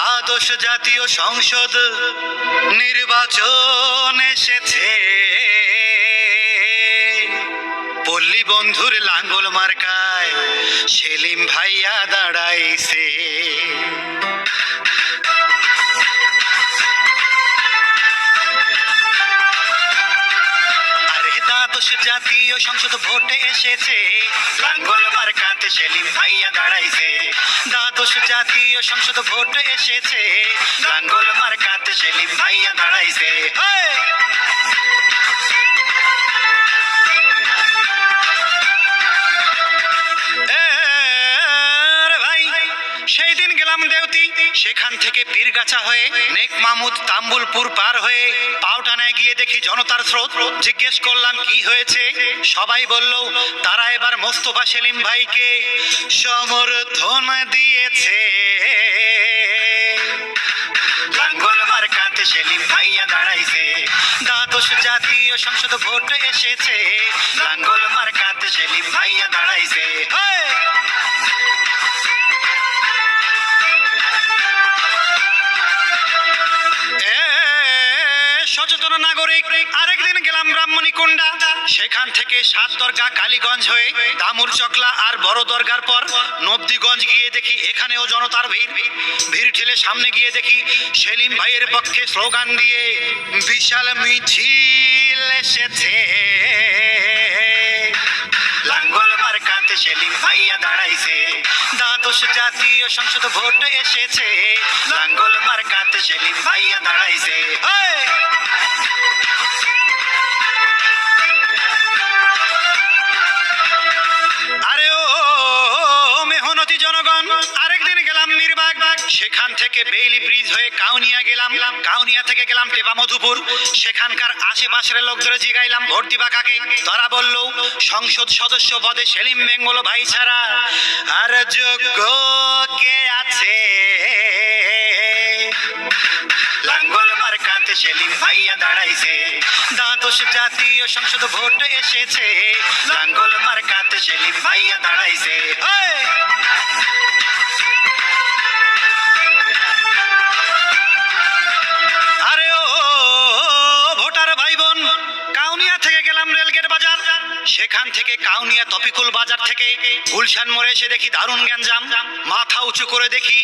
দ্বাদশ জাতীয় সংসদ নির্বাচন এসেছে। পল্লী বন্ধুর লাঙ্গল মার্কায় সেলিম ভাইয়া দাঁড়াইছে। আরে জাতীয় সংসদ ভোটে এসেছে। লাঙ্গল মার্কাতে সেলিম ভাইয়া দাঁড়াইছে। দ্বাদশ জাতীয় সংসদ ভোটে এসেছে। লাঙ্গল মার্কাতে সেলিম ভাইয়া দাঁড়াইছে। সেই দিন গেলাম দেওতি সেখান থেকে পীরগাছা হয়ে নেক মামুদ তাম্বুলপুর পার হয়ে পাউটানায় গিয়ে দেখি জনতার স্রোত। জিজ্ঞেস করলাম, কি হয়েছে? সবাই বলল, তারা এবার মোস্তফা সেলিম ভাইকে সমর্থন দিয়েছে। সেলিম ভাইয়া দাঁড়াইছে। দ্বাদশ জাতীয় সংসদ ভোট এসেছে। লাঙ্গল মার্কাতে সেলিম ভাইয়া দাঁড়াইছে। সচেতন নাগরিক, আরেকদিন গেলাম ব্রাহ্মণীকুণ্ডা। সেখান থেকে সাত দরগা কালীগঞ্জ হয়ে দামুর চকলা আর বড় দরগার পর নবদিগঞ্জ গিয়ে দেখি এখানেও জনতার ভিড়। ভিড় ঠেলে সামনে গিয়ে দেখি সেলিম ভাইয়ের পক্ষে স্লোগান দিয়ে বিশাল মিছিল এসেছে। লাঙ্গল মার্কাতে সেলিম ভাইয়া দাঁড়াইছে। দ্বাদশ জাতীয় সংসদ ভোট এসেছে। লাঙ্গল মার্কাতে সেলিম ভাইয়া দাঁড়াইছে। মেহনতি আরেকদিন গেলাম নির্বাগ সেখান থেকে বেইলি ব্রিজ হয়ে কাউনিয়া গেলাম। কাউনিয়া থেকে গেলাম টেপা মধুপুর। সেখানকার আশেপাশের লোকদের জিগাইলাম, ভোট দিবা কাকে? তারা বলল, সংসদ সদস্য পদে সেলিম বেঙ্গল ভাই ছাড়া আর যোগ্য কে আছে? লাঙ্গল মার্কাতে সেলিম ভাইয়া দাঁড়াইছে। দ্বাদশ জাতীয় সংসদ ভোট এসেছে। লাঙ্গল মার্কাতে সেলিম ভাইয়া দাঁড়াইছে। বাজার। সেখান থেকে কাউনিয়া তপিকুল বাজার থেকে গুলশান মোড়ে এসে দেখি দারুণ গ্যাঞ্জাম। মাথা উঁচু করে দেখি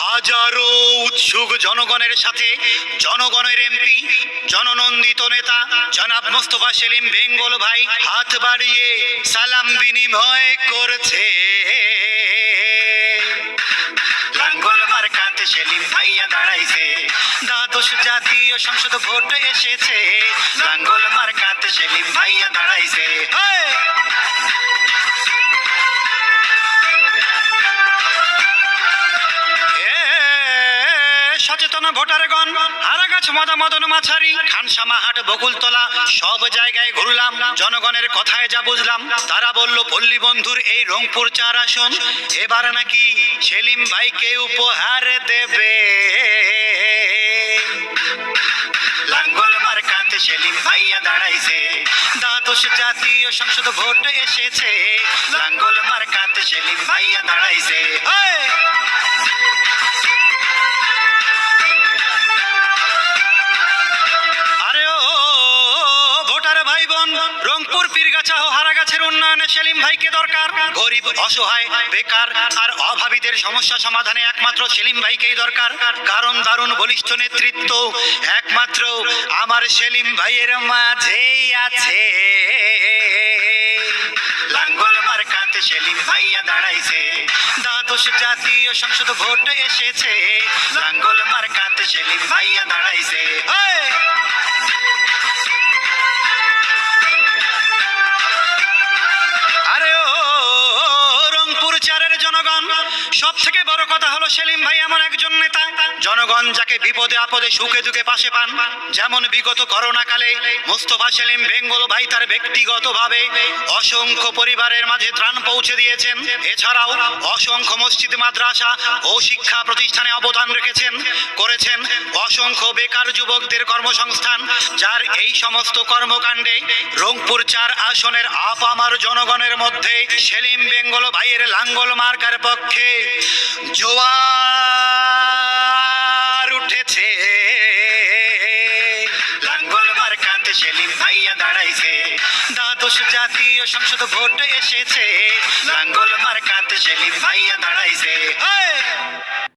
হাজারো উৎসুক জনগণের সাথে। জনগণের এমপি, জননন্দিত নেতা, জনাব মোস্তফা সেলিম বেঙ্গল ভাই হাত বাড়িয়ে সালাম বিনিময় করছে। লাঙ্গল মার্কাতে সেলিম ভাইয়া দাঁড়াইছে। দ্বাদশ জাতীয় সংসদ ভোট এসেছে। লাঙ্গল মার্কাতে সেলিম ভাইয়া দাঁড়াইছে। সচেতন ভোটারগণ হারাগাছ মদা, মদন মাছারি খানসামাহাট বকুলতলা, সব জায়গায় ঘুরলাম। জনগণের কথায় যা বুঝলাম, তারা বলল, পল্লী বন্ধুর এই রংপুর চার আসন, এবার নাকি সেলিম ভাইকে উপহার দেবে। লাঙ্গল কাঁধে সেলিম ভাইয়া দাঁড়াইছে। দ্বাদশ জাতীয় সংসদ ভোট এসেছে। লাঙ্গল মার্কাতে সেলিম ভাইয়া দাঁড়াইছে। উন্নয়নে সেলিম ভাইকে দরকার, গরিব, অসহায়, বেকার আর অভাবীদের সমস্যা সমাধানে একমাত্র সেলিম ভাইকেই দরকার। কারণ দারুণ বলিষ্ঠ নেতৃত্ব একমাত্র আমার সেলিম ভাইয়ের মাঝেই আছে। লাঙ্গল মার্কাতে সেলিম ভাইয়া দাঁড়াইছে। দ্বাদশ জাতীয় সংসদ ভোট এসেছে। লাঙ্গল মার্কাতে সেলিম ভাইয়া দাঁড়াইছে। সেলিম ভাই এমন একজন নেতা, জনগণ যাকে বিপদে আপদে সুখে দুঃখে পাশে পান। যেমন বিগত করোনা কালে মোস্তফা সেলিম বেঙ্গল ভাই তার ব্যক্তিগতভাবে অসংখ্য পরিবারের মাঝে ত্রাণ পৌঁছে দিয়েছেন। এছাড়াও অসংখ্য মসজিদ, মাদ্রাসা ও শিক্ষা প্রতিষ্ঠানে অবদান রেখেছেন, করেছেন অসংখ্য বেকার যুবকদের কর্মসংস্থান, যার এই সমস্ত কর্মকাণ্ডে রংপুর চার আসনের আপামার জনগণের মধ্যে সেলিম বেঙ্গল ভাইয়ের লাঙ্গল মার্কার পক্ষে উঠেছে। লাঙ্গল মার্কাতে সেলিম ভাইয়া দাঁড়াইছে। দ্বাদশ জাতীয় সংসদ ভোট এসেছে। লাঙ্গল মার্কাতে সেলিম ভাইয়া দাঁড়াইছে।